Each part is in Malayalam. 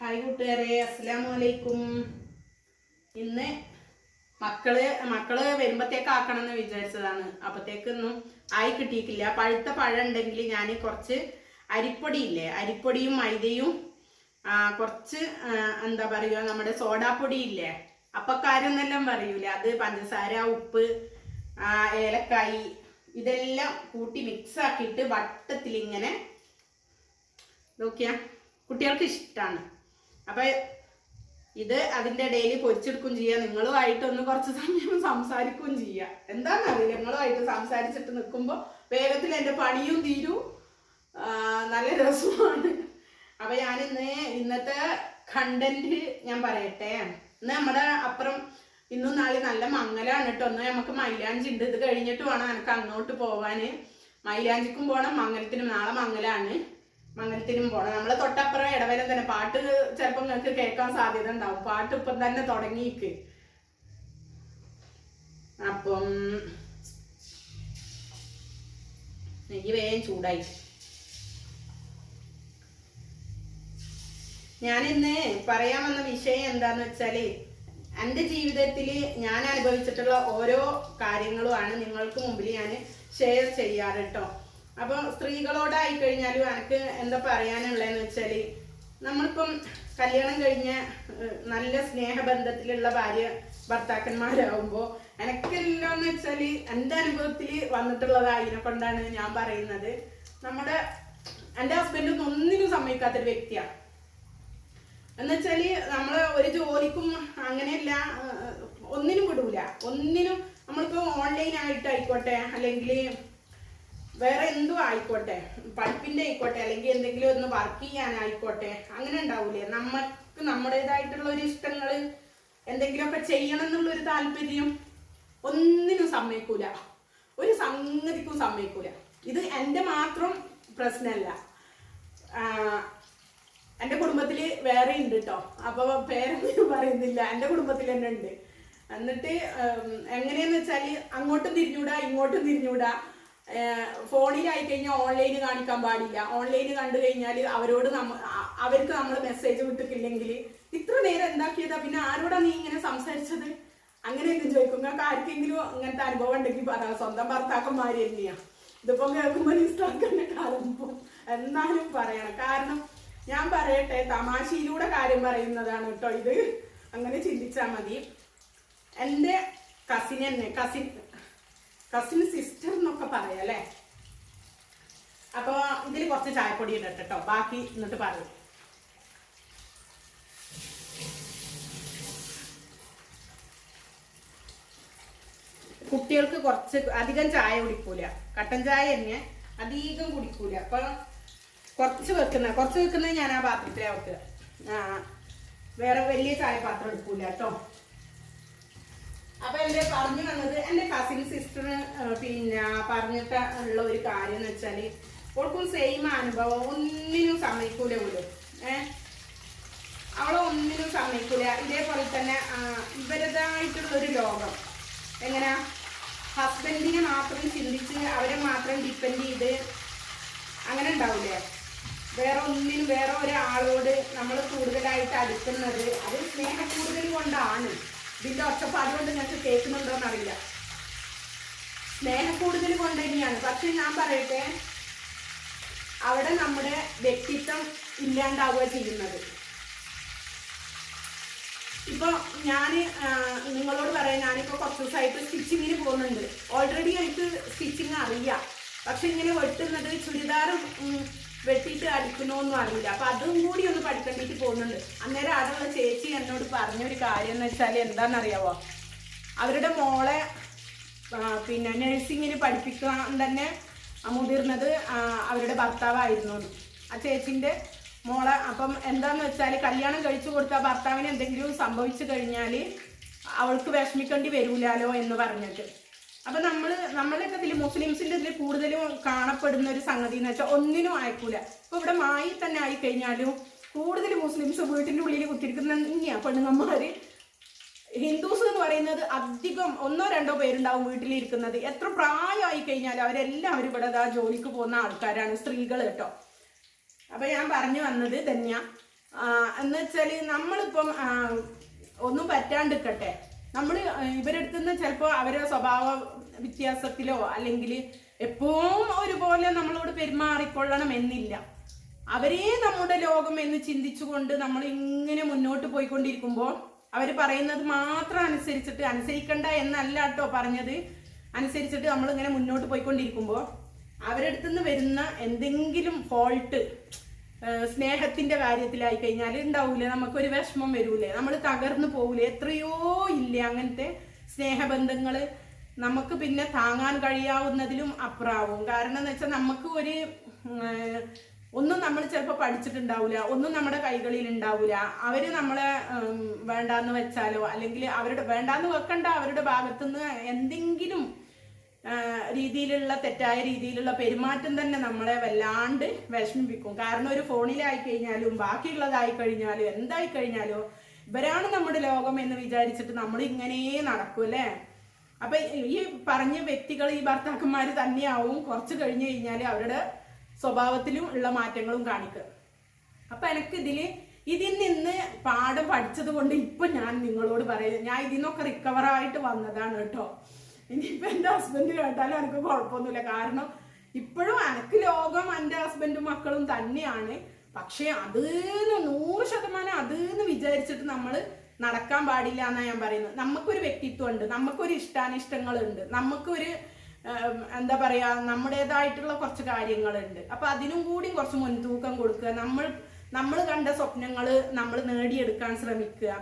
ഹായ് കൂട്ടുകാരെ. അസ്സലാമു അലൈക്കും ഇന്ന് മക്കൾ മക്കൾ വരുമ്പത്തേക്ക് ആക്കണം എന്ന് വിചാരിച്ചതാണ്. അപ്പത്തേക്കൊന്നും ആയി കിട്ടിയിട്ടില്ല. പഴുത്ത പഴം ഉണ്ടെങ്കിൽ ഞാൻ കുറച്ച് അരിപ്പൊടി ഇല്ലേ? അരിപ്പൊടിയും മൈദയും കുറച്ച് എന്താ പറയുക നമ്മുടെ സോഡാപ്പൊടി ഇല്ലേ? അപ്പക്കാരെന്നെല്ലാം പറയൂലേ അത് പഞ്ചസാര ഉപ്പ് ഏലക്കായി ഇതെല്ലാം കൂട്ടി മിക്സ് ആക്കിയിട്ട് വട്ടത്തിൽ ഇങ്ങനെ നോക്കിയാ കുട്ടികൾക്ക് ഇഷ്ടമാണ് അപ്പൊ ഇത് അതിന്റെ ഇടയിൽ പൊരിച്ചെടുക്കും ചെയ്യാം. നിങ്ങളുമായിട്ട് ഒന്ന് കുറച്ച് സമയം സംസാരിക്കുകയും ചെയ്യാം. എന്താണെന്നറിയില്ല നിങ്ങളുമായിട്ട് സംസാരിച്ചിട്ട് നിൽക്കുമ്പോൾ വേഗത്തിൽ എന്റെ പണിയും തീരും. നല്ല രസമാണ്. അപ്പൊ ഞാൻ ഇന്ന് ഇന്നത്തെ കണ്ടന്റ് ഞാൻ പറയട്ടെ. ഇന്ന് നമ്മുടെ അപ്പുറം ഇന്നും നാളെ നല്ല മംഗലാണ് കേട്ടോ. ഒന്ന് നമുക്ക് മൈലാഞ്ചി ഉണ്ട്. ഇത് കഴിഞ്ഞിട്ട് വേണം എനിക്ക് അങ്ങോട്ട് പോവാന്. മൈലാഞ്ചിക്കും പോണം. മംഗലത്തിനും നാളെ മംഗലാണ്. മംഗലത്തിനും പോണം. നമ്മളെ തൊട്ടപ്പുറം ഇടവരം തന്നെ പാട്ട് ചിലപ്പോൾ നിങ്ങൾക്ക് കേൾക്കാൻ സാധ്യത ഉണ്ടാവും. പാട്ട് ഇപ്പം തന്നെ തുടങ്ങിയിക്ക്. അപ്പം നെയ്യ് വേഗം ചൂടായി. ഞാനിന്ന് പറയാൻ വന്ന വിഷയം എന്താന്ന് വെച്ചാൽ എന്റെ ജീവിതത്തിൽ ഞാൻ അനുഭവിച്ചിട്ടുള്ള ഓരോ കാര്യങ്ങളുമാണ് നിങ്ങൾക്ക് മുമ്പിൽ ഞാൻ ഷെയർ ചെയ്യാറ് കേട്ടോ അപ്പോൾ സ്ത്രീകളോടായി കഴിഞ്ഞാലും എനിക്ക് എന്താ പറയാനുള്ളതെന്ന് വെച്ചാൽ നമ്മളിപ്പം കല്യാണം കഴിഞ്ഞ നല്ല സ്നേഹബന്ധത്തിലുള്ള ഭാര്യ ഭർത്താക്കന്മാരാകുമ്പോൾ എനിക്കെല്ലാം എന്ന് വെച്ചാൽ അനുഭവത്തിൽ വന്നിട്ടുള്ളതായതിനെ കൊണ്ടാണ് ഞാൻ പറയുന്നത്. നമ്മുടെ എന്റെ ഹസ്ബൻഡ് ഒന്നിനും സമ്മതിക്കാത്തൊരു വ്യക്തിയാണ് എന്നുവെച്ചാൽ നമ്മൾ ഒരു ജോലിക്കും അങ്ങനെയല്ല ഒന്നിനും വിടൂല. ഒന്നിനും നമ്മളിപ്പോ ഓൺലൈൻ ആയിട്ട് ആയിക്കോട്ടെ അല്ലെങ്കിൽ വേറെ എന്തും ആയിക്കോട്ടെ. പഠിപ്പിന്റെ ആയിക്കോട്ടെ അല്ലെങ്കിൽ എന്തെങ്കിലും ഒന്ന് വർക്ക് ചെയ്യാനായിക്കോട്ടെ അങ്ങനെ ഉണ്ടാവൂലേ? നമുക്ക് നമ്മുടേതായിട്ടുള്ള ഒരു ഇഷ്ടങ്ങൾ എന്തെങ്കിലുമൊക്കെ ചെയ്യണം എന്നുള്ള ഒരു താല്പര്യം ഒന്നിനും സമ്മതിക്കൂല. ഒരു സംഗതിക്കും സമ്മതിക്കൂല. ഇത് എന്റെ മാത്രം പ്രശ്നമല്ല. എന്റെ കുടുംബത്തിൽ വേറെ ഉണ്ട് കേട്ടോ അപ്പൊ പേരൊന്നും പറയുന്നില്ല. എന്റെ കുടുംബത്തിൽ തന്നെ ഉണ്ട്. എന്നിട്ട് എങ്ങനെയെന്ന് വെച്ചാൽ അങ്ങോട്ടും തിരിഞ്ഞൂടാ ഇങ്ങോട്ടും തിരിഞ്ഞൂടാ. ഫോണിലായി കഴിഞ്ഞാൽ ഓൺലൈന് കാണിക്കാൻ പാടില്ല. ഓൺലൈന് കണ്ടു കഴിഞ്ഞാൽ അവരോട് നമ്മ അവർക്ക് നമ്മൾ മെസ്സേജ് വിട്ടിട്ടില്ലെങ്കിൽ ഇത്ര നേരം എന്താക്കിയതാ? പിന്നെ ആരോടാ നീ ഇങ്ങനെ സംസാരിച്ചത്? അങ്ങനെ എന്തും ചോദിക്കും. നിങ്ങൾക്ക് ആർക്കെങ്കിലും ഇങ്ങനത്തെ അനുഭവം ഉണ്ടെങ്കിൽ പറയാം സ്വന്തം ഭർത്താക്കന്മാര് തന്നെയാ. ഇതിപ്പോ കേൾക്കുമ്പോൾ ഇഷ്ടമാക്കുന്ന കാലം എന്നാലും പറയണം. കാരണം ഞാൻ പറയട്ടെ തമാശയിലൂടെ കാര്യം പറയുന്നതാണ് കേട്ടോ ഇത്. അങ്ങനെ ചിന്തിച്ചാൽ മതി. എന്റെ കസിൻ തന്നെ കസിൻ കസിൻ സിസ്റ്റർ എന്നൊക്കെ പറയാം അല്ലേ? അപ്പൊ ഇതിൽ കുറച്ച് ചായപ്പൊടി ഇടട്ടെ കേട്ടോ. ബാക്കി എന്നിട്ട് പറയും. കുട്ടികൾക്ക് കുറച്ച് അധികം ചായ കുടിക്കൂല. കട്ടൻ ചായ തന്നെ അധികം കുടിക്കൂല. അപ്പൊ കുറച്ച് വെക്കുന്ന കുറച്ച് വെക്കുന്നത് ഞാൻ ആ പാത്രത്തിലാണ് വെക്കുക. വേറെ വലിയ ചായ പാത്രം എടുക്കൂല കേട്ടോ. അപ്പൊ എന്റെ പറഞ്ഞു വന്നത് എന്റെ കസിൻ സിസ്റ്റർ പിന്നെ പറഞ്ഞിട്ട് ഉള്ള ഒരു കാര്യം എന്ന് വെച്ചാൽ ഓൾക്കും സെയിം അനുഭവം. ഒന്നിനും സമ്മതിക്കൂല പോലും ഏഹ് അവളെ ഒന്നിനും സമ്മതിക്കൂല. ഇതേപോലെ തന്നെ ഒരു ലോകം. എങ്ങനെയാ ഹസ്ബൻഡിനെ മാത്രം ചിന്തിച്ച് അവരെ മാത്രം ഡിപ്പെൻഡ് ചെയ്ത് അങ്ങനെ ഉണ്ടാവില്ലേ വേറെ ഒന്നിനും വേറെ ഒരാളോട് നമ്മൾ കൂടുതലായിട്ട് അടുക്കുന്നത്. അത് സ്നേഹ കൂടുതൽ കൊണ്ടാണ്. ഇതിന്റെ ഒച്ചപ്പാട് കൊണ്ട് ഞങ്ങൾക്ക് കേൾക്കുന്നുണ്ടോ എന്നറിയില്ല. സ്നേഹം കൂടുതൽ കൊണ്ട് തന്നെയാണ്. പക്ഷെ ഞാൻ പറയട്ടെ അവിടെ നമ്മുടെ വ്യക്തിത്വം ഇല്ലാണ്ടാവുക ചെയ്യുന്നത്. ഇപ്പൊ ഞാൻ നിങ്ങളോട് പറയാം ഞാനിപ്പോ കുറച്ച് ദിവസമായിട്ട് സ്റ്റിച്ചിങ്ങിന് പോകുന്നുണ്ട്. ഓൾറെഡി എനിക്ക് സ്റ്റിച്ചിങ് അറിയാം. പക്ഷെ ഇങ്ങനെ വെട്ടുന്നത് ചുരിദാർ വെട്ടിയിട്ട് അടിക്കണോന്നും അറിയില്ല. അപ്പൊ അതും കൂടി ഒന്ന് പഠിക്കേണ്ടിട്ട് പോകുന്നുണ്ട്. അന്നേരം അവിടെയുള്ള ചേച്ചി എന്നോട് പറഞ്ഞൊരു കാര്യം എന്ന് വെച്ചാൽ എന്താണെന്നറിയാവോ? അവരുടെ മോളെ പിന്നെ നഴ്സിങ്ങിന് പഠിപ്പിക്കാൻ തന്നെ മുതിർന്നത് അവരുടെ ഭർത്താവായിരുന്നു. ആ ചേച്ചിന്റെ മോളെ അപ്പം എന്താന്ന് വെച്ചാൽ കല്യാണം കഴിച്ചു കൊടുത്ത ഭർത്താവിന് എന്തെങ്കിലും സംഭവിച്ചു കഴിഞ്ഞാൽ അവൾക്ക് വിഷമിക്കേണ്ടി വരൂലാലോ എന്ന് പറഞ്ഞിട്ട്. അപ്പൊ നമ്മൾ നമ്മളൊക്കെ ഇതിൽ മുസ്ലിംസിന്റെ ഇതിൽ കൂടുതലും കാണപ്പെടുന്ന ഒരു സംഗതി എന്ന് വെച്ചാൽ ഒന്നിനും ആയിക്കൂല ഇപ്പൊ ഇവിടെ മായി തന്നെ ആയി കഴിഞ്ഞാലും കൂടുതൽ മുസ്ലിംസ് വീട്ടിന്റെ ഉള്ളിൽ കുത്തിരിക്കുന്ന തന്നെയാ പെണ്ണുങ്ങന്മാര്. ഹിന്ദുസ് എന്ന് പറയുന്നത് അധികം ഒന്നോ രണ്ടോ പേരുണ്ടാവും വീട്ടിലിരിക്കുന്നത് എത്ര പ്രായമായി കഴിഞ്ഞാൽ അവരെല്ലാവരും ഇവിടെ ദാ ജോലിക്ക് പോകുന്ന ആൾക്കാരാണ് സ്ത്രീകൾ കേട്ടോ. അപ്പൊ ഞാൻ പറഞ്ഞു വന്നത് തന്നെയാ എന്ന് വെച്ചാൽ നമ്മളിപ്പം ഒന്നും പറ്റാണ്ടിരിക്കട്ടെ. നമ്മൾ ഇവരെടുത്തുനിന്ന് ചിലപ്പോൾ അവരുടെ സ്വഭാവ വ്യത്യാസത്തിലോ അല്ലെങ്കിൽ എപ്പോഴും ഒരുപോലെ നമ്മളോട് പെരുമാറിക്കൊള്ളണം എന്നില്ല. അവരേ നമ്മുടെ ലോകം എന്ന് ചിന്തിച്ചുകൊണ്ട് നമ്മൾ ഇങ്ങനെ മുന്നോട്ട് പോയിക്കൊണ്ടിരിക്കുമ്പോൾ അവർ പറയുന്നത് മാത്രം അനുസരിച്ചിട്ട് അനുസരിക്കണ്ട എന്നല്ല കേട്ടോ പറഞ്ഞത്. അനുസരിച്ചിട്ട് നമ്മൾ ഇങ്ങനെ മുന്നോട്ട് പോയിക്കൊണ്ടിരിക്കുമ്പോൾ അവരടുത്തുനിന്ന് വരുന്ന എന്തെങ്കിലും ഫോൾട്ട് സ്നേഹത്തിന്റെ കാര്യത്തിലായി കഴിഞ്ഞാൽ ഉണ്ടാവൂലേ? നമുക്കൊരു വിഷമം വരൂലേ? നമ്മൾ തകർന്നു പോകൂലേ എത്രയോ ഇല്ല അങ്ങനത്തെ സ്നേഹബന്ധങ്ങൾ നമുക്ക് പിന്നെ താങ്ങാൻ കഴിയാവുന്നതിലും അപ്പുറാവും. കാരണം എന്ന് വെച്ചാൽ നമുക്ക് ഒരു ഒന്നും നമ്മൾ ചിലപ്പോൾ പഠിച്ചിട്ടുണ്ടാവില്ല ഒന്നും നമ്മുടെ കൈകളിൽ ഉണ്ടാവില്ല അവർ നമ്മളെ വേണ്ടാന്ന് വെച്ചാലോ അല്ലെങ്കിൽ അവരുടെ വേണ്ടാന്ന് വെക്കണ്ട അവരുടെ ഭാഗത്തുനിന്ന് എന്തെങ്കിലും രീതിയിലുള്ള തെറ്റായ രീതിയിലുള്ള പെരുമാറ്റം തന്നെ നമ്മളെ വല്ലാണ്ട് വിഷമിപ്പിക്കും. കാരണം ഒരു ഫോണിലായി കഴിഞ്ഞാലും ബാക്കിയുള്ളതായി കഴിഞ്ഞാലും എന്തായി കഴിഞ്ഞാലും ഇവരാണ് നമ്മുടെ ലോകം എന്ന് വിചാരിച്ചിട്ട് നമ്മൾ ഇങ്ങനെ നടക്കും അല്ലേ? അപ്പൊ ഈ പറഞ്ഞ വ്യക്തികൾ ഈ ഭർത്താക്കന്മാർ തന്നെയാവും കുറച്ച് കഴിഞ്ഞു കഴിഞ്ഞാൽ അവരുടെ സ്വഭാവത്തിലും ഉള്ള മാറ്റങ്ങളും കാണിക്കുക. അപ്പൊ എനിക്ക് ഇതിൽ ഇതിൽ നിന്ന് പാഠം പഠിച്ചത് കൊണ്ട് ഇപ്പൊ ഞാൻ നിങ്ങളോട് പറയുന്നത്. ഞാൻ ഇതിൽ നിന്നൊക്കെ റിക്കവർ ആയിട്ട് വന്നതാണ് കേട്ടോ. ഇനിയിപ്പോ എന്റെ ഹസ്ബൻഡ് കേട്ടാലും എനിക്ക് കുഴപ്പമൊന്നുമില്ല. കാരണം ഇപ്പോഴും എനിക്ക് ലോകം എന്റെ ഹസ്ബൻഡും മക്കളും തന്നെയാണ്. പക്ഷെ അത് നൂറ് ശതമാനം അതേന്ന് വിചാരിച്ചിട്ട് നമ്മൾ നടക്കാൻ പാടില്ല എന്നാ ഞാൻ പറയുന്നത്. നമുക്കൊരു വ്യക്തിത്വം ഉണ്ട് നമുക്കൊരു ഇഷ്ടാനിഷ്ടങ്ങളുണ്ട് നമുക്കൊരു എന്താ പറയാ നമ്മുടേതായിട്ടുള്ള കുറച്ച് കാര്യങ്ങളുണ്ട്. അപ്പൊ അതിനും കൂടി കുറച്ച് മുൻതൂക്കം കൊടുക്കുക. നമ്മൾ നമ്മൾ കണ്ട സ്വപ്നങ്ങൾ നമ്മൾ നേടിയെടുക്കാൻ ശ്രമിക്കുക.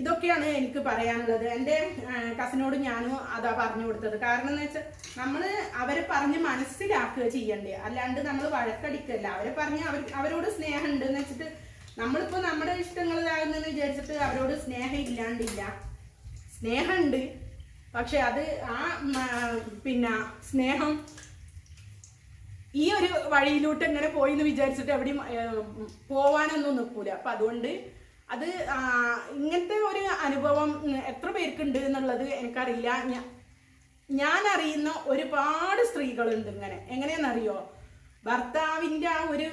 ഇതൊക്കെയാണ് എനിക്ക് പറയാനുള്ളത്. എന്റെ കസിനോട് ഞാനും അതാ പറഞ്ഞു കൊടുത്തത്. കാരണം എന്ന് വെച്ചാൽ നമ്മൾ അവരെ പറഞ്ഞ് മനസ്സിലാക്കുക ചെയ്യണ്ടേ. അല്ലാണ്ട് നമ്മൾ വഴക്കടിക്കല്ല. അവരെ പറഞ്ഞ് അവർ അവരോട് സ്നേഹം ഉണ്ട് എന്ന് വെച്ചിട്ട് നമ്മളിപ്പോൾ നമ്മുടെ ഇഷ്ടങ്ങളിലാകുന്നെന്ന് വിചാരിച്ചിട്ട് അവരോട് സ്നേഹം ഇല്ലാണ്ടില്ല. സ്നേഹമുണ്ട്. പക്ഷെ അത് ആ പിന്നെ സ്നേഹം ഈ ഒരു വഴിയിലോട്ട് എങ്ങനെ പോയി എന്ന് വിചാരിച്ചിട്ട് എവിടെയും പോവാനൊന്നും നിൽക്കൂല അപ്പൊ അതുകൊണ്ട് അത് ഇങ്ങനത്തെ ഒരു അനുഭവം എത്ര പേർക്കുണ്ട് എന്നുള്ളത് എനിക്കറിയില്ല. ഞാൻ അറിയുന്ന ഒരുപാട് സ്ത്രീകളുണ്ട് ഇങ്ങനെ. എങ്ങനെയാണെന്നറിയോ? ഭർത്താവിന്റെ ആ ഒരു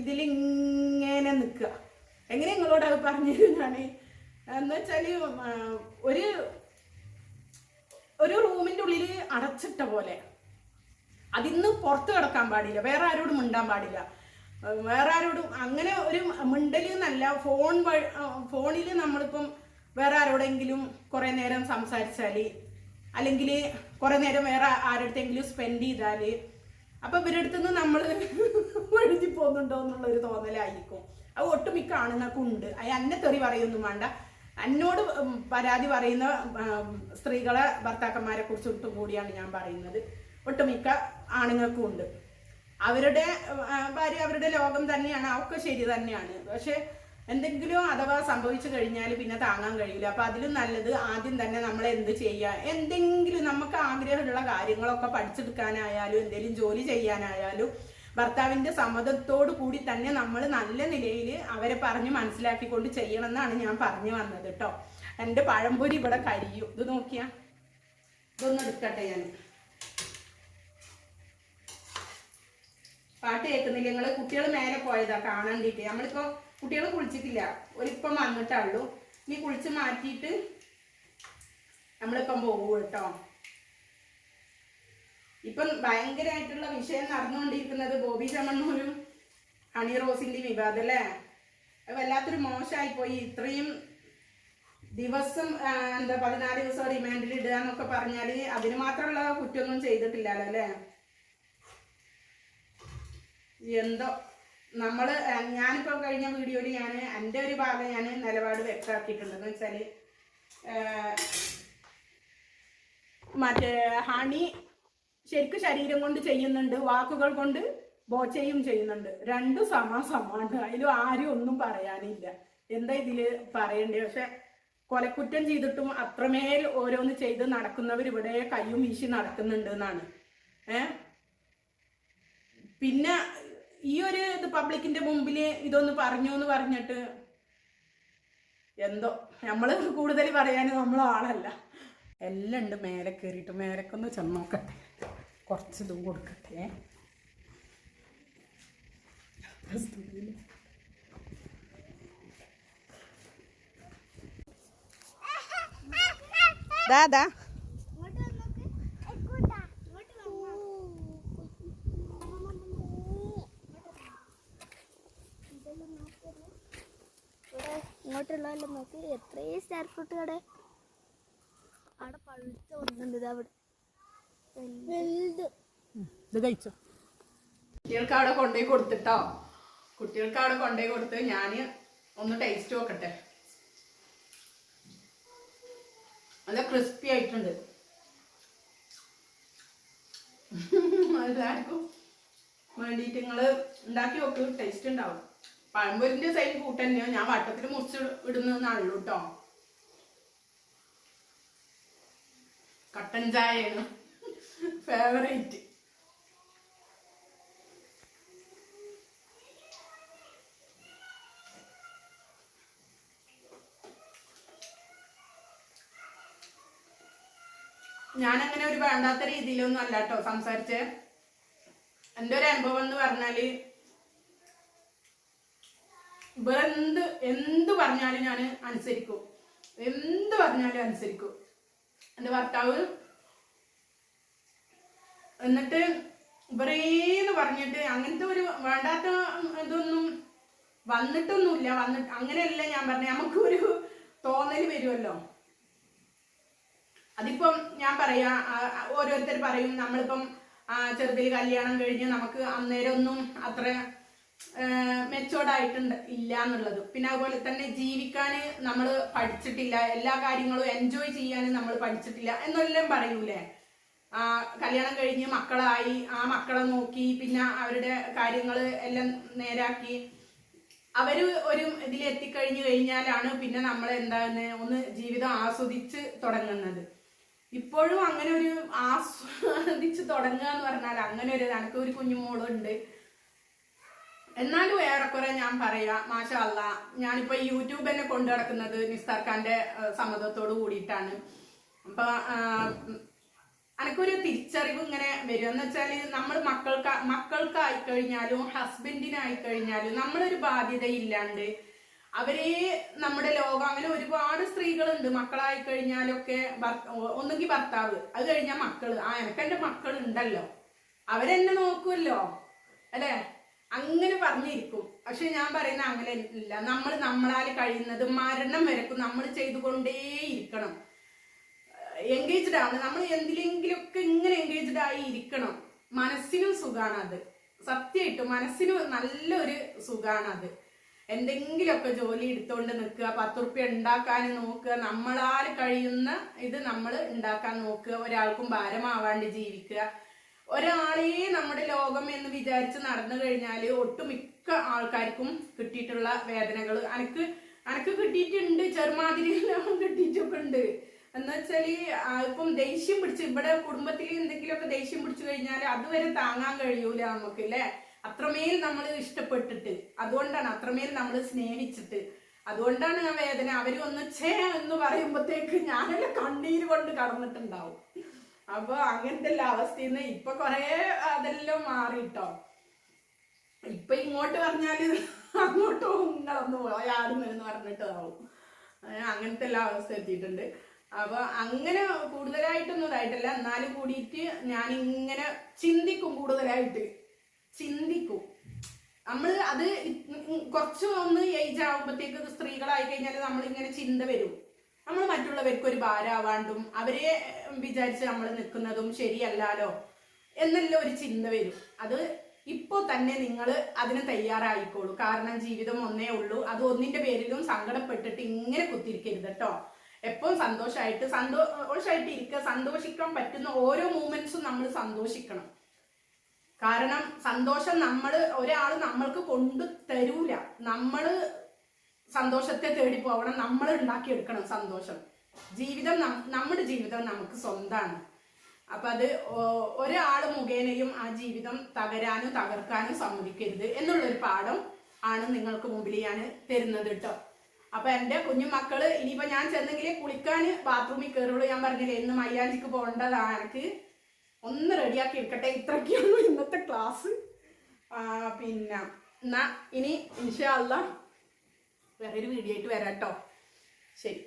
ഇതിൽ ഇങ്ങനെ നിൽക്കുക. എങ്ങനെ നിങ്ങളോട് അത് പറഞ്ഞു ഞാൻ എന്ന് വെച്ചാൽ ഒരു ഒരു റൂമിന്റെ ഉള്ളിൽ അടച്ചിട്ട പോലെ. അതിന്ന് പുറത്ത് കിടക്കാൻ പാടില്ല. വേറെ ആരോടും മിണ്ടാൻ പാടില്ല. വേറെ ആരോടും അങ്ങനെ ഒരു മിണ്ടൽ എന്നല്ല ഫോൺ ഫോണിൽ നമ്മളിപ്പം വേറെ ആരോടെങ്കിലും കുറെ നേരം സംസാരിച്ചാൽ അല്ലെങ്കിൽ കുറെ നേരം വേറെ ആരുടെങ്കിലും സ്പെൻഡ് ചെയ്താൽ അപ്പൊ ഇവരുടെ നിന്ന് നമ്മൾ ഒഴുതി പോകുന്നുണ്ടോ എന്നുള്ളൊരു തോന്നലായിരിക്കും. അത് ഒട്ടുമിക്ക ആണുങ്ങൾക്കും ഉണ്ട് അത് എന്നെ തെറി പറയൊന്നും വേണ്ട. എന്നോട് പരാതി പറയുന്ന സ്ത്രീകളെ ഭർത്താക്കന്മാരെ കുറിച്ച് ഒട്ടും കൂടിയാണ് ഞാൻ പറയുന്നത്. ഒട്ടുമിക്ക ആണുങ്ങൾക്കും ഉണ്ട് അവരുടെ ഭാര്യ അവരുടെ ലോകം തന്നെയാണ് ഒക്കെ ശരി തന്നെയാണ്. പക്ഷെ എന്തെങ്കിലും അഥവാ സംഭവിച്ചു കഴിഞ്ഞാൽ പിന്നെ താങ്ങാൻ കഴിയില്ല. അപ്പൊ അതിലും നല്ലത് ആദ്യം തന്നെ നമ്മൾ എന്ത് ചെയ്യുക എന്തെങ്കിലും നമുക്ക് ആഗ്രഹമുള്ള കാര്യങ്ങളൊക്കെ പഠിച്ചെടുക്കാനായാലും എന്തെങ്കിലും ജോലി ചെയ്യാനായാലും ഭർത്താവിന്റെ സമ്മതത്തോടു കൂടി തന്നെ നമ്മൾ നല്ല നിലയിൽ അവരെ പറഞ്ഞ് മനസ്സിലാക്കിക്കൊണ്ട് ചെയ്യണം എന്നാണ് ഞാൻ പറഞ്ഞു വന്നത് കേട്ടോ എന്റെ പഴംപൊരി ഇവിടെ കരിയും. ഇത് നോക്കിയാ? ഇതൊന്ന് എടുക്കട്ടെ ഞാൻ പാട്ട് കേൾക്കുന്നില്ല. നിങ്ങൾ കുട്ടികൾ മേലെ പോയതാ കാണാണ്ടിട്ട് നമ്മളിപ്പോ കുട്ടികൾ കുളിച്ചിട്ടില്ല. ഒരിപ്പം വന്നിട്ടുള്ളൂ ഇനി കുളിച്ച് മാറ്റിയിട്ട് നമ്മളിപ്പം പോകും കേട്ടോ. ഇപ്പം ഭയങ്കരമായിട്ടുള്ള വിഷയം നടന്നുകൊണ്ടിരിക്കുന്നത് ബോബി ചമ്മണ്ണൂരും ഹണി റോസിന്റെ വിവാദം അല്ലേ? വല്ലാത്തൊരു മോശമായി പോയി ഇത്രയും ദിവസം എന്താ പതിനാല് ദിവസം റിമാൻഡിൽ ഇടുക എന്നൊക്കെ പറഞ്ഞാൽ അതിന് മാത്രമുള്ള കുറ്റമൊന്നും ചെയ്തിട്ടില്ലല്ലോ അല്ലേ? എന്തോ നമ്മൾ ഞാനിപ്പോൾ ഞാനിപ്പോ കഴിഞ്ഞ വീഡിയോയിൽ ഞാൻ എന്റെ ഒരു ഭാഗം ഞാൻ നിലപാട് വ്യക്തമാക്കിയിട്ടുണ്ടെന്ന് വെച്ചാൽ മറ്റേ ഹണി ശരിക്കും ശരീരം കൊണ്ട് ചെയ്യുന്നുണ്ട് വാക്കുകൾ കൊണ്ട് ബോച്ചയും ചെയ്യുന്നുണ്ട്. രണ്ടും സമാസമാണ് അതിലും ആരും ഒന്നും പറയാനില്ല. എന്താ ഇതിൽ പറയണ്ടേ പക്ഷെ കൊലക്കുറ്റം ചെയ്തിട്ടും അത്രമേൽ ഓരോന്ന് ചെയ്ത് നടക്കുന്നവർ ഇവിടെ കയ്യും വീശി നടക്കുന്നുണ്ട് എന്നാണ്. ഏ? പിന്നെ ഈ ഒരു ഇത് പബ്ലിക്കിന്റെ മുമ്പിൽ ഇതൊന്ന് പറഞ്ഞു എന്ന് പറഞ്ഞിട്ട് എന്തോ നമ്മൾ കൂടുതൽ പറയാൻ നമ്മൾ ആളല്ല. എല്ലാം ഉണ്ട്. മേലെ കയറിയിട്ട് മേലക്കൊന്ന് ചെന്നോക്കട്ടെ. കുറച്ച് ഇതും കൊടുക്കട്ടെ. ദാ ദാ. ഇങ്ങോട്ടുള്ളതെല്ലാം നോക്കി. എത്രയും സ്റ്റാർ ഫ്രൂട്ട് കട. അവിടെ പഴുത്ത ഒന്നുണ്ട് ഇത് അവിടെ. വലുത്. ഇത് കഴിച്ചോ. കുട്ടികൾക്ക് അവിടെ കൊണ്ടുപോയി കൊടുത്തിട്ടോ. കുട്ടികൾക്ക് അവിടെ കൊണ്ടുപോയി കൊടുത്ത് ഞാൻ ഒന്ന് ടേസ്റ്റ് നോക്കട്ടെ. നല്ല ക്രിസ്പി ആയിട്ടുണ്ട്. എല്ലാവർക്കും വേണ്ടിയിട്ട് നിങ്ങൾ ഉണ്ടാക്കി നോക്ക് ടേസ്റ്റ് ഉണ്ടാവും. പഴംപൊരിന്റെ സൈഡ് കൂട്ടന്നെയോ ഞാൻ വട്ടത്തിൽ മുറിച്ച് ഇടുന്നതെന്നാണല്ലോ കേട്ടോ കട്ടൻ ചായയാണ് ഫേവറേറ്റ് ഞാൻ അങ്ങനെ ഒരു വേണ്ടാത്ത രീതിയിലൊന്നും അല്ല കേട്ടോ സംസാരിച്ചേ. എന്റെ ഒരു അനുഭവം എന്ന് പറഞ്ഞാൽ ഇവരെന്ത് എന്ത് പറഞ്ഞാലും ഞാൻ അനുസരിക്കും. എന്ത് പറഞ്ഞാലും അനുസരിക്കും. എന്റെ ഭർത്താവ് എന്നിട്ട് ഇവരേന്ന് പറഞ്ഞിട്ട് അങ്ങനത്തെ ഒരു വേണ്ടാത്ത ഇതൊന്നും വന്നിട്ടൊന്നുമില്ല. വന്നിട്ട് അങ്ങനെയല്ല ഞാൻ പറഞ്ഞ. നമുക്ക് ഒരു തോന്നൽ വരുമല്ലോ. അതിപ്പം ഞാൻ പറയാ ഓരോരുത്തർ പറയും നമ്മളിപ്പം ചെറുതിൽ കല്യാണം കഴിഞ്ഞ് നമുക്ക് അന്നേരം ഒന്നും അത്ര മെച്ചോർഡായിട്ടുണ്ട് ഇല്ല എന്നുള്ളത് പിന്നെ അതുപോലെ തന്നെ ജീവിക്കാൻ നമ്മൾ പഠിച്ചിട്ടില്ല എല്ലാ കാര്യങ്ങളും എൻജോയ് ചെയ്യാൻ നമ്മൾ പഠിച്ചിട്ടില്ല എന്നെല്ലാം പറയൂലേ? കല്യാണം കഴിഞ്ഞ് മക്കളായി ആ മക്കളെ നോക്കി പിന്നെ അവരുടെ കാര്യങ്ങൾ എല്ലാം നേരാക്കി. അവർ ഒരു ഇതിൽ എത്തിക്കഴിഞ്ഞു കഴിഞ്ഞാലാണ് പിന്നെ നമ്മൾ എന്താണ് ഒന്ന് ജീവിതം ആസ്വദിച്ച് തുടങ്ങുന്നത്. ഇപ്പോഴും അങ്ങനെ ഒരു ആസ്വദിച്ച് തുടങ്ങുക എന്ന് പറഞ്ഞാൽ അങ്ങനെ ഒരു എനിക്ക് ഒരു കുഞ്ഞുമോളുണ്ട്. എന്നാലും ഏറെക്കുറെ ഞാൻ പറയാ മാഷല്ല ഞാനിപ്പോ യൂട്യൂബ് തന്നെ കൊണ്ടു നടക്കുന്നത് നിസ്താർ ഖാന്റെ സമ്മതത്തോട് കൂടിയിട്ടാണ്. അപ്പൊ എനക്കൊരു തിരിച്ചറിവ് ഇങ്ങനെ വരും. എന്ന് വെച്ചാൽ നമ്മൾ മക്കൾക്ക് മക്കൾക്കായി കഴിഞ്ഞാലും ഹസ്ബൻഡിനായി കഴിഞ്ഞാലും നമ്മളൊരു ബാധ്യത ഇല്ലാണ്ട് അവരെ നമ്മുടെ ലോകം അങ്ങനെ ഒരുപാട് സ്ത്രീകളുണ്ട് മക്കളായി കഴിഞ്ഞാലൊക്കെ ഒന്നുകിൽ ഭർത്താവ് അത് കഴിഞ്ഞാൽ മക്കൾ. ആ എനക്കെന്റെ മക്കൾ ഉണ്ടല്ലോ അവരെന്നെ നോക്കുമല്ലോ അല്ലേ? അങ്ങനെ പറഞ്ഞിരിക്കും. പക്ഷെ ഞാൻ പറയുന്ന അങ്ങനെ ഇല്ല നമ്മൾ നമ്മളാൽ കഴിയുന്നത് മരണം വരക്കും നമ്മൾ ചെയ്തുകൊണ്ടേയിരിക്കണം. എൻഗേജ്ഡ് ആണ് നമ്മൾ എന്തിലെങ്കിലുമൊക്കെ ഇങ്ങനെ എൻഗേജ്ഡ് ആയി ഇരിക്കണം മനസ്സിനും സുഖമാണ് അത്. സത്യമായിട്ടും മനസ്സിന് നല്ലൊരു സുഖമാണ് അത്. എന്തെങ്കിലുമൊക്കെ ജോലി എടുത്തുകൊണ്ട് നിൽക്കുക പത്ത് റുപ്യ ഉണ്ടാക്കാൻ നോക്കുക നമ്മളാൽ കഴിയുന്ന ഇത് നമ്മൾ ഉണ്ടാക്കാൻ നോക്കുക ഒരാൾക്കും ഭാരമാവാണ്ട് ജീവിക്കുക. ഒരാളെ നമ്മുടെ ലോകം എന്ന് വിചാരിച്ച് നടന്നു കഴിഞ്ഞാൽ ഒട്ടുമിക്ക ആൾക്കാർക്കും കിട്ടിയിട്ടുള്ള വേദനകൾ അനക്ക് അനക്ക് കിട്ടിയിട്ടുണ്ട്. ചെറുമാതിരിയെല്ലാം കിട്ടിയിട്ടൊക്കെ ഉണ്ട് എന്ന് വെച്ചാൽ ആ, ഇപ്പം ദേഷ്യം പിടിച്ച് ഇവിടെ കുടുംബത്തിൽ എന്തെങ്കിലുമൊക്കെ ദേഷ്യം പിടിച്ചു കഴിഞ്ഞാൽ അതുവരെ താങ്ങാൻ കഴിയൂല നമുക്ക് അല്ലേ? അത്രമേൽ നമ്മൾ ഇഷ്ടപ്പെട്ടിട്ട് അതുകൊണ്ടാണ് അത്രമേൽ നമ്മൾ സ്നേഹിച്ചിട്ട്. അതുകൊണ്ടാണ് ആ വേദന. അവർ ഒന്ന് ഛേ എന്ന് പറയുമ്പോഴത്തേക്ക് ഞാനെല്ലാം കണ്ണീര് കൊണ്ട് കടന്നിട്ടുണ്ടാവും. അപ്പൊ അങ്ങനത്തെ എല്ലാ അവസ്ഥയിൽ നിന്ന് ഇപ്പൊ കൊറേ അതെല്ലാം മാറിട്ടോ. ഇപ്പൊ ഇങ്ങോട്ട് പറഞ്ഞാൽ അങ്ങോട്ട് നിങ്ങളൊന്ന് പോയാടുന്നെന്ന് പറഞ്ഞിട്ടാവും ഏഹ് അങ്ങനത്തെ എല്ലാ അവസ്ഥ എത്തിയിട്ടുണ്ട്. അപ്പൊ അങ്ങനെ കൂടുതലായിട്ടൊന്നും ഇതായിട്ടല്ല. എന്നാലും കൂടിയിട്ട് ഞാൻ ഇങ്ങനെ ചിന്തിക്കും കൂടുതലായിട്ട്. ചിന്തിക്കും. നമ്മൾ അത് കുറച്ച് ഒന്ന് ഏജ് ആകുമ്പോഴത്തേക്ക് സ്ത്രീകളായി കഴിഞ്ഞാൽ നമ്മൾ ഇങ്ങനെ ചിന്ത വരും. നമ്മൾ മറ്റുള്ളവർക്ക് ഒരു ഭാരമാവാണ്ടും അവരെ വിചാരിച്ച് നമ്മൾ നിൽക്കുന്നതും ശരിയല്ലാലോ എന്നുള്ള ഒരു ചിന്ത വരും. അത് ഇപ്പോൾ തന്നെ നിങ്ങൾ അതിന് തയ്യാറായിക്കോളൂ. കാരണം ജീവിതം ഒന്നേ ഉള്ളൂ. അത് ഒന്നിന്റെ പേരിലും സങ്കടപ്പെട്ടിട്ട് ഇങ്ങനെ കുത്തിരിക്കരുത് കേട്ടോ എപ്പോഴും സന്തോഷമായിട്ട് സന്തോഷമായിട്ട് ഇരിക്കുക സന്തോഷിക്കാൻ പറ്റുന്ന ഓരോ മൂമെന്റ്സും നമ്മൾ സന്തോഷിക്കണം. കാരണം സന്തോഷം നമ്മൾ ഒരാൾ നമ്മൾക്ക് കൊണ്ടു തരൂല. നമ്മൾ സന്തോഷത്തെ തേടി പോകണം നമ്മൾ ഉണ്ടാക്കിയെടുക്കണം സന്തോഷം. ജീവിതം നമ്മുടെ ജീവിതം നമുക്ക് സ്വന്തമാണ് അപ്പൊ അത് ഒരാൾ മുഖേനയും ആ ജീവിതം തകരാനും തകർക്കാനും സമ്മതിക്കരുത് എന്നുള്ളൊരു പാഠം ആണ് നിങ്ങൾക്ക് മുമ്പിൽ ഞാൻ തരുന്നത് കേട്ടോ അപ്പൊ എന്റെ കുഞ്ഞു മക്കൾ ഇനിയിപ്പോ ഞാൻ ചെന്നെങ്കിൽ കുളിക്കാൻ ബാത്റൂമിൽ കയറുള്ളൂ ഞാൻ പറഞ്ഞില്ലേ ഇന്ന് മയ്യാഞ്ചിക്ക് പോകേണ്ടതാണ് എനിക്ക് ഒന്ന് റെഡിയാക്കി എടുക്കട്ടെ ഇത്രയൊക്കെയാണ് ഇന്നത്തെ ക്ലാസ്. പിന്നെ എന്നാ ഇനി ഇൻഷാ വേറൊരു വീഡിയോ ആയിട്ട് വരാം കേട്ടോ ശരി.